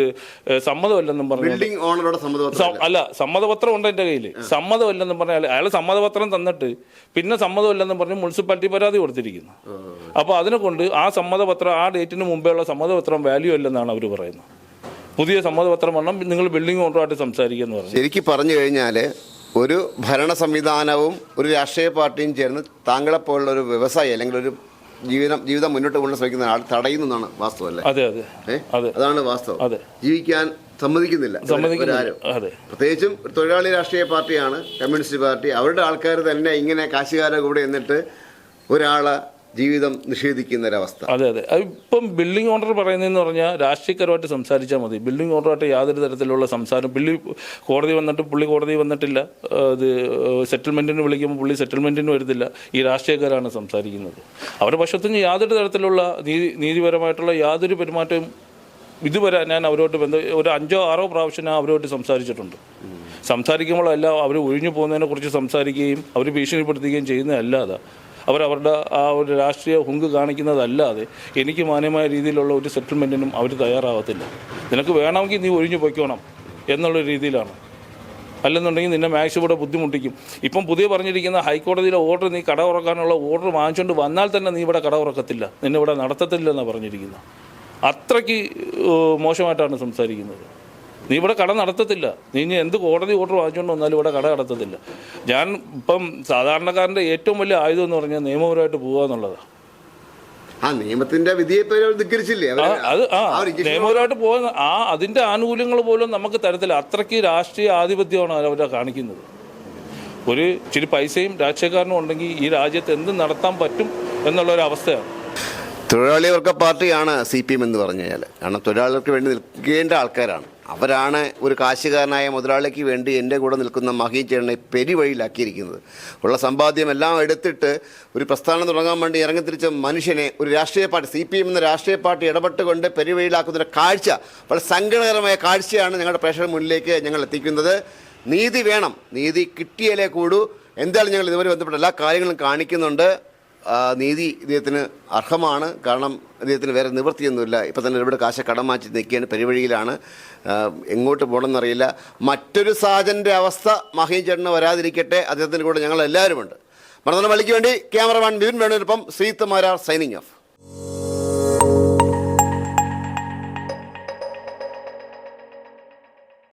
Speaker 1: സമ്മതമല്ലെന്നും പറഞ്ഞു
Speaker 5: ബിൽഡിംഗ് ഓണറുടെ സമ്മതപത്രം
Speaker 1: അല്ല. സമ്മതപത്രം ഉണ്ട് എന്റെ കയ്യിൽ സമ്മതമല്ലെന്നും പറഞ്ഞാൽ അയാൾ സമ്മതപത്രം തന്നിട്ട് പിന്നെ സമ്മതമല്ലെന്നും പറഞ്ഞ് മുനിസിപ്പാലിറ്റി പരാതി കൊടുത്തിരിക്കുന്നു. അപ്പോൾ അതിനെ കൊണ്ട് ആ സമ്മതപത്രം ആ ഡേറ്റിന് മുമ്പേ ഉള്ള സമ്മതപത്രം വാല്യൂ അല്ലെന്നാണ് അവർ പറയുന്നത്. പുതിയ സമ്മതപത്രം വേണം നിങ്ങൾ ബിൽഡിംഗ് ഓണറുമായിട്ട് സംസാരിക്കുമെന്ന് പറഞ്ഞു.
Speaker 5: ശരിക്കും പറഞ്ഞു കഴിഞ്ഞാൽ ഒരു ഭരണ സംവിധാനവും ഒരു രാഷ്ട്രീയ പാർട്ടിയും ചേർന്ന് താങ്കളെപ്പോലുള്ള ഒരു വ്യവസായി അല്ലെങ്കിൽ ഒരു ജീവിതം ജീവിതം മുന്നോട്ട് കൊണ്ട് ശ്രമിക്കുന്ന ആൾ തടയുന്നതാണ് വാസ്തവം അല്ലേ
Speaker 1: അതെ അതെ. അതെ.
Speaker 5: അതാണ് വാസ്തവം.
Speaker 1: അതെ.
Speaker 5: ജീവിക്കാൻ സമ്മതിക്കുന്നില്ല.
Speaker 1: അതെ.
Speaker 5: പ്രത്യേകിച്ചും ഒരു തൊഴിലാളി രാഷ്ട്രീയ പാർട്ടിയാണ് കമ്മ്യൂണിസ്റ്റ് പാർട്ടി. അവരുടെ ആൾക്കാർ തന്നെ ഇങ്ങനെ കാശുകാരെ കൂടെ എന്നിട്ട് ഒരാളെ ജീവിതം നിഷേധിക്കുന്ന ഒരവസ്ഥ
Speaker 1: അതെ. അതെ ഇപ്പം ബിൽഡിംഗ് ഓണർ പറയുന്നതെന്ന് പറഞ്ഞാൽ രാഷ്ട്രീയക്കാരുമായിട്ട് സംസാരിച്ചാൽ മതി. ബിൽഡിംഗ് ഓണറുമായിട്ട് യാതൊരു തരത്തിലുള്ള സംസാരം പുള്ളി കോടതി വന്നിട്ട് പുള്ളി കോടതി വന്നിട്ടില്ല. ഇത് സെറ്റിൽമെന്റിന് വിളിക്കുമ്പോൾ പുള്ളി സെറ്റിൽമെന്റിന് വരുന്നില്ല ഈ രാഷ്ട്രീയക്കാരാണ് സംസാരിക്കുന്നത്. അവരുടെ പക്ഷത്തുനിന്ന് യാതൊരു തരത്തിലുള്ള നീതി നീതിപരമായിട്ടുള്ള യാതൊരു പെരുമാറ്റവും ഇതുവരെ ഞാൻ അവരോട്ട് ബന്ധ ഒരു അഞ്ചോ ആറോ പ്രാവശ്യം ഞാൻ അവരോട്ട് സംസാരിച്ചിട്ടുണ്ട്. സംസാരിക്കുമ്പോഴെല്ലാം അവർ ഒഴിഞ്ഞു പോകുന്നതിനെ കുറിച്ച് സംസാരിക്കുകയും അവർ ഭീഷണിപ്പെടുത്തുകയും ചെയ്യുന്നതല്ലാതെ. അവരവരുടെ ആ ഒരു രാഷ്ട്രീയ ഹുങ്ക് കാണിക്കുന്നതല്ലാതെ എനിക്ക് മാന്യമായ രീതിയിലുള്ള ഒരു സെറ്റിൽമെന്റിനും അവർ തയ്യാറാവത്തില്ല. നിനക്ക് വേണമെങ്കിൽ നീ ഒഴിഞ്ഞു പൊയ്ക്കോണം എന്നുള്ള രീതിയിലാണ്. അല്ലെന്നുണ്ടെങ്കിൽ നിന്നെ മാക്സ് ഇവിടെ ബുദ്ധിമുട്ടിക്കും. ഇപ്പം പുതിയ പറഞ്ഞിരിക്കുന്ന ഹൈക്കോടതിയിലെ ഓർഡർ നീ കട ഉറക്കാനുള്ള ഓർഡർ വാങ്ങിച്ചുകൊണ്ട് വന്നാൽ തന്നെ നീ ഇവിടെ കട ഉറക്കത്തില്ല. നിന്നെ ഇവിടെ നടത്തത്തില്ലെന്നാണ് പറഞ്ഞിരിക്കുന്നത് അത്രയ്ക്ക് മോശമായിട്ടാണ് സംസാരിക്കുന്നത്. നീ ഇവിടെ കട നടത്തത്തില്ല. നീ ഇനി എന്ത് കോടതി ഓർഡർ വാങ്ങിച്ചുകൊണ്ട് വന്നാലും ഇവിടെ കട നടത്തത്തില്ല. ഞാൻ ഇപ്പം സാധാരണക്കാരന്റെ ഏറ്റവും വലിയ ആയുധം എന്ന് പറഞ്ഞാൽ നിയമപരമായിട്ട് പോകുക എന്നുള്ളതാണ്
Speaker 5: ആ നിയമത്തിന്റെ വിധിയെ ധിക്കരിച്ചില്ലേ?
Speaker 1: അത് ആ നിയമപരമായിട്ട് പോകുന്ന ആ അതിന്റെ ആനുകൂല്യങ്ങൾ പോലും നമുക്ക് തരത്തില്ല. അത്രയ്ക്ക് രാഷ്ട്രീയ ആധിപത്യമാണ് അവരെ കാണിക്കുന്നത്. ഒരു ഇച്ചിരി പൈസയും രാഷ്ട്രീയക്കാരനും ഉണ്ടെങ്കിൽ ഈ രാജ്യത്ത് എന്ത് നടത്താൻ പറ്റും എന്നുള്ള ഒരു അവസ്ഥയാണ്.
Speaker 5: തൊഴിലാളി വർഗ പാർട്ടിയാണ് സി പി എം എന്ന് പറഞ്ഞു കഴിഞ്ഞാൽ കാരണം തൊഴിലാളികൾക്ക് വേണ്ടി നിൽക്കേണ്ട ആൾക്കാരാണ്. അവരാണ് ഒരു കാശുകാരനായ മുതലാളിക്ക് വേണ്ടി എന്റെ കൂടെ നിൽക്കുന്ന മഹീചേണനെ പെരുവഴിയിലാക്കിയിരിക്കുന്നത്. ഉള്ള സമ്പാദ്യം എല്ലാം എടുത്തിട്ട് ഒരു പ്രസ്ഥാനം തുടങ്ങാൻ വേണ്ടി ഇറങ്ങിത്തിരിച്ച മനുഷ്യനെ ഒരു രാഷ്ട്രീയ പാർട്ടി സി പി എം എന്ന രാഷ്ട്രീയ പാർട്ടി ഇടപെട്ടുകൊണ്ട് പെരുവഴിയിലാക്കുന്ന ഒരു കാഴ്ച. വളരെ സങ്കടകരമായ കാഴ്ചയാണ് ഞങ്ങളുടെ പ്രേക്ഷകർ മുന്നിലേക്ക് ഞങ്ങൾ എത്തിക്കുന്നത്. നീതി വേണം. നീതി കിട്ടിയാലേ കൂടൂ. എന്തായാലും ഞങ്ങൾ ഇതുവരെ ബന്ധപ്പെട്ട എല്ലാ കാര്യങ്ങളും കാണിക്കുന്നുണ്ട്. നീതി ഇദ്ദേഹത്തിന് അർഹമാണ്. കാരണം ഇദ്ദേഹത്തിന് വേറെ നിവൃത്തിയൊന്നുമില്ല. ഇപ്പം തന്നെ ഒരുപാട് കാശ കടം മാറ്റി നിൽക്കുകയാണ് പെരുവഴിയിലാണ്. എങ്ങോട്ട് പോകണമെന്നറിയില്ല മറ്റൊരു സാജന്റെ അവസ്ഥ മഹീൻ ചേട്ടന് വരാതിരിക്കട്ടെ. അദ്ദേഹത്തിന്റെ കൂടെ ഞങ്ങൾ എല്ലാവരുമുണ്ട് വേണ്ടി ക്യാമറമാൻ ബിപിൻ വേണുവിനൊപ്പം ശ്രീത്ത് മാരാർ സൈനിങ് ഓഫ്.